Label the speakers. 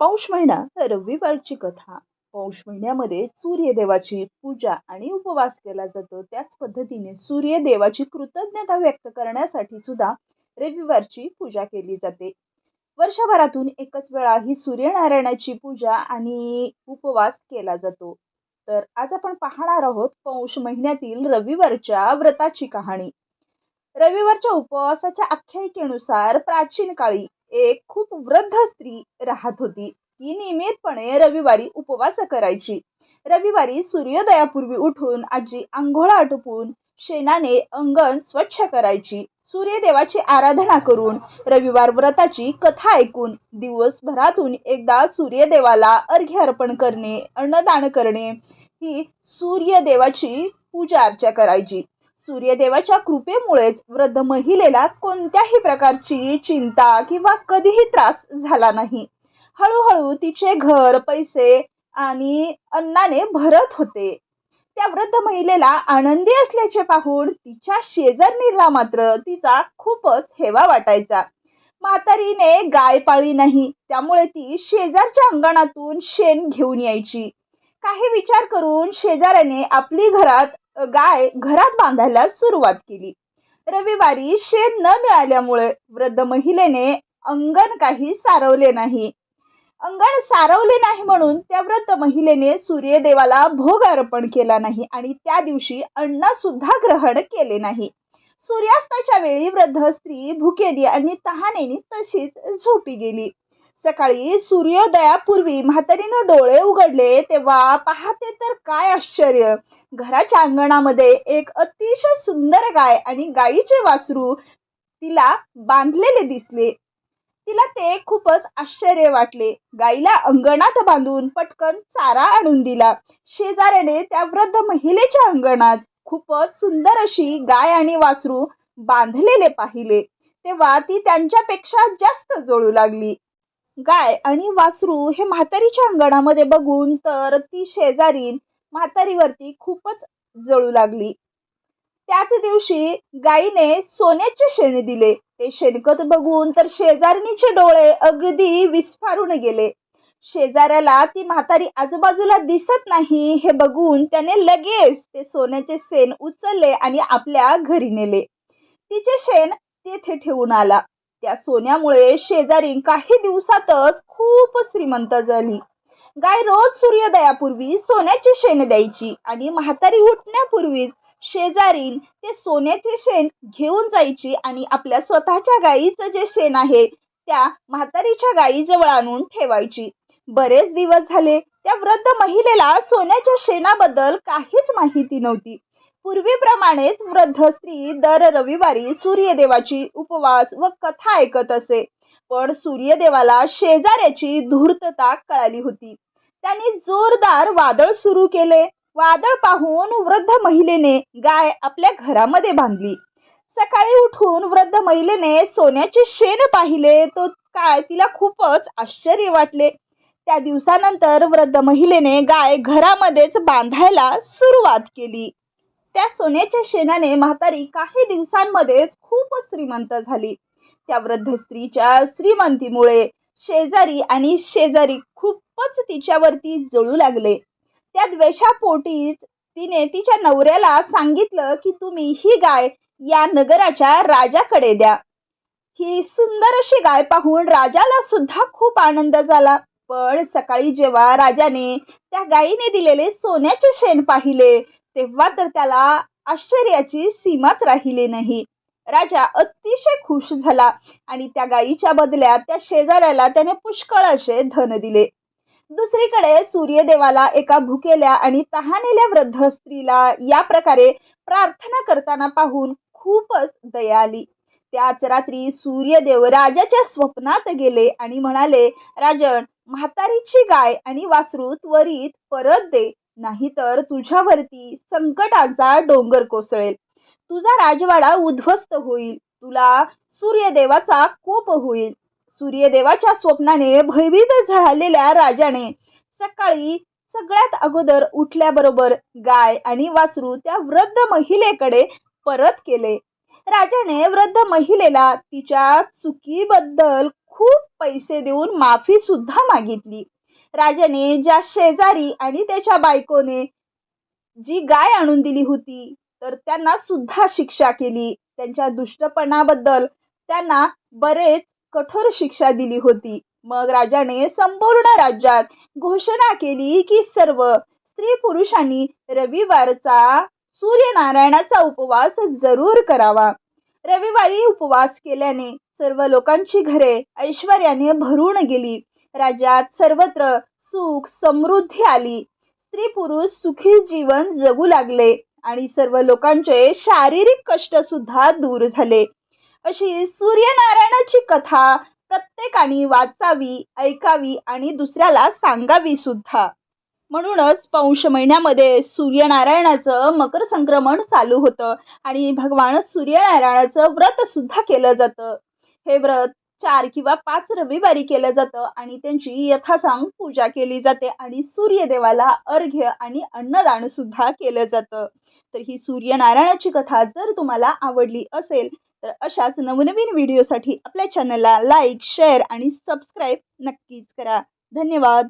Speaker 1: पौष महिना रविवारची कथा. पौष महिन्यामध्ये सूर्यदेवाची पूजा आणि उपवास केला जातो. त्याच पद्धतीने सूर्यदेवाची कृतज्ञता व्यक्त करण्यासाठी सुद्धा रविवारची पूजा केली जाते. वर्षभरातून एकच वेळा ही सूर्यनारायणाची पूजा आणि उपवास केला जातो. तर आज आपण पाहणार आहोत पौष महिन्यातील रविवारच्या व्रताची कहाणी. रविवारच्या उपवासाच्या आख्यायिकेनुसार प्राचीन काळी एक खूप वृद्ध स्त्री राहत होती. ती नियमितपणे रविवारी उपवास करायची. रविवारी सूर्योदयापूर्वी उठून आजी आंघोळ आटोपून शेणाने अंगण स्वच्छ करायची. सूर्यदेवाची आराधना करून रविवार व्रताची कथा ऐकून दिवसभरातून एकदा सूर्यदेवाला अर्घ्य अर्पण करणे अन्नदान करणे ही सूर्यदेवाची पूजा अर्चा करायची. सूर्यदेवाच्या कृपेमुळेच वृद्ध महिलेला कोणत्याही प्रकारची चिंता किंवा कधीही त्रास झाला नाही. हळूहळू तिचे घर पैसे आणि अन्नाने भरत होते. त्या वृद्ध महिलेला आनंदी असल्याचे पाहून तिच्या शेजारणीला मात्र तिचा खूपच हेवा वाटायचा. म्हातारीने गाय पाळी नाही त्यामुळे ती शेजारच्या अंगणातून शेण घेऊन यायची. काही विचार करून शेजाऱ्याने आपली घरात गाय घरात बांधायला सुरुवात केली. रविवारी शेण न मिळाल्यामुळे वृद्ध महिलेने अंगण काही सारवले नाही. अंगण सारवले नाही म्हणून त्या वृद्ध महिलेने सूर्यदेवाला भोग अर्पण केला नाही आणि त्या दिवशी अन्न सुद्धा ग्रहण केले नाही. सूर्यास्ताच्या वेळी वृद्ध स्त्री भुकेली आणि तहानेनी तशीच झोपी गेली. सकाळी सूर्योदयापूर्वी म्हातारीनं डोळे उघडले तेव्हा पाहते तर काय आश्चर्य. घराच्या अंगणामध्ये एक अतिशय सुंदर गाय आणि गायीचे वासरू तिला बांधलेले दिसले. तिला ते खूपच आश्चर्य वाटले. गाईला अंगणात बांधून पटकन चारा आणून दिला. शेजाऱ्याने त्या वृद्ध महिलेच्या अंगणात खूपच सुंदर अशी गाय आणि वासरू बांधलेले पाहिले. तेव्हा ती त्यांच्यापेक्षा जास्त जळू लागली. गाय आणि वासरू हे म्हातारीच्या अंगणामध्ये बघून तर ती शेजारी म्हातारीवरती खूपच जळू लागली. त्याच दिवशी गायीने सोन्याचे शेण दिले. ते शेणखत बघून तर शेजारणीचे डोळे अगदी विस्फारून गेले. शेजाऱ्याला ती म्हातारी आजूबाजूला दिसत नाही हे बघून त्याने लगेच ते सोन्याचे शेण उचलले आणि आपल्या घरी नेले. तिचे शेण तेथे ठेवून आला. त्या सोन्यामुळे शेजारी काही दिवसातच खूप श्रीमंत झाली. गाय रोज सूर्योदयापूर्वी सोन्याचे शेण द्यायची आणि म्हातारी उठण्यापूर्वीच शेजारी ते सोन्याचे शेण घेऊन जायची आणि आपल्या स्वतःच्या गायीचं जे शेण आहे त्या म्हातारीच्या गायीजवळ आणून ठेवायची. बरेच दिवस झाले त्या वृद्ध महिलेला सोन्याच्या शेणाबद्दल काहीच माहिती नव्हती. पूर्वीप्रमाणेच वृद्ध स्त्री दर रविवारी सूर्यदेवाची उपवास व कथा ऐकत असे. पण सूर्यदेवाला शेजाऱ्याची धूर्तता कळाली होती. त्यांनी जोरदार वादळ सुरू केले. वादळ पाहून वृद्ध महिलेने गाय आपल्या घरामध्ये बांधली. सकाळी उठून वृद्ध महिलेने सोन्याचे शेण पाहिले. तो काय तिला खूपच आश्चर्य वाटले. त्या दिवसानंतर वृद्ध महिलेने गाय घरामध्येच बांधायला सुरुवात केली. त्या सोन्याच्या शेणाने म्हातारी काही दिवसांमध्येच खूप श्रीमंत झाली. त्या वृद्ध स्त्रीच्या श्रीमंतीमुळे शेजारी आणि शेजारी खूपच तिच्यावरती जळू लागले. त्या द्वेषापोटीच तिने तिच्या नवऱ्याला सांगितलं की तुम्ही ही गाय या नगराच्या राजाकडे द्या. ही सुंदर अशी गाय पाहून राजाला सुद्धा खूप आनंद झाला. पण सकाळी जेव्हा राजाने त्या गायीने दिलेले सोन्याचे शेण पाहिले तेव्हा तर त्याला आश्चर्याची सीमाच राहिली नाही. राजा अतिशय खुश झाला आणि त्या गायीच्या बदल्यात त्या शेजाऱ्याला त्याने पुष्कळ असे धन दिले. दुसरीकडे सूर्यदेवाला एका भुकेल्या आणि तहानेल्या वृद्ध स्त्रीला या प्रकारे प्रार्थना करताना पाहून खूपच दया आली. त्याच रात्री सूर्यदेव राजाच्या स्वप्नात गेले आणि म्हणाले राजन म्हातारीची गाय आणि वासरू त्वरित परत दे. नाहीतर तुझ्यावरती संकटाचा डोंगर कोसळेल. तुझा राजवाडा उद्ध्वस्त होईल. तुला सूर्यदेवाचा कोप होईल. सूर्यदेवाच्या स्वप्नाने भयभीत झालेल्या राजाने सकाळी सगळ्यात अगोदर उठल्याबरोबर गाय आणि वासरू त्या वृद्ध महिलेकडे परत केले. राजाने वृद्ध महिलेला तिच्या चुकीबद्दल खूप पैसे देऊन माफी सुद्धा मागितली. राजाने ज्या शेजारी आणि त्याच्या बायकोने जी गाय आणून दिली होती तर त्यांना सुद्धा शिक्षा केली. त्यांच्या दुष्टपणाबद्दल त्यांना बरेच कठोर शिक्षा दिली होती. मग राजाने संपूर्ण राज्यात घोषणा केली की सर्व स्त्री पुरुषांनी रविवारचा सूर्यनारायणाचा उपवास जरूर करावा. रविवारी उपवास केल्याने सर्व लोकांची घरे ऐश्वर्याने भरून गेली. राज्यात सर्वत्र सुख समृद्धी आली. स्त्री पुरुष सुखी जीवन जगू लागले आणि सर्व लोकांचे शारीरिक कष्ट सुद्धा दूर झाले. अशी सूर्यनारायणाची कथा प्रत्येकाने वाचावी ऐकावी आणि दुसऱ्याला सांगावी सुद्धा. म्हणूनच पौष महिन्यामध्ये सूर्यनारायणाचं मकर संक्रमण चालू होतं आणि भगवान सूर्यनारायणाचं व्रत सुद्धा केलं जातं. हे व्रत चार किंवा पाच रविवारी केलं जातं आणि त्यांची यथासांग पूजा केली जाते आणि सूर्यदेवाला अर्घ्य आणि अन्नदान सुद्धा केलं जातं. तर ही सूर्यनारायणाची कथा जर तुम्हाला आवडली असेल तर अशाच नवनवीन व्हिडिओसाठी आपल्या चॅनलला लाईक शेअर आणि सबस्क्राईब नक्कीच करा. धन्यवाद!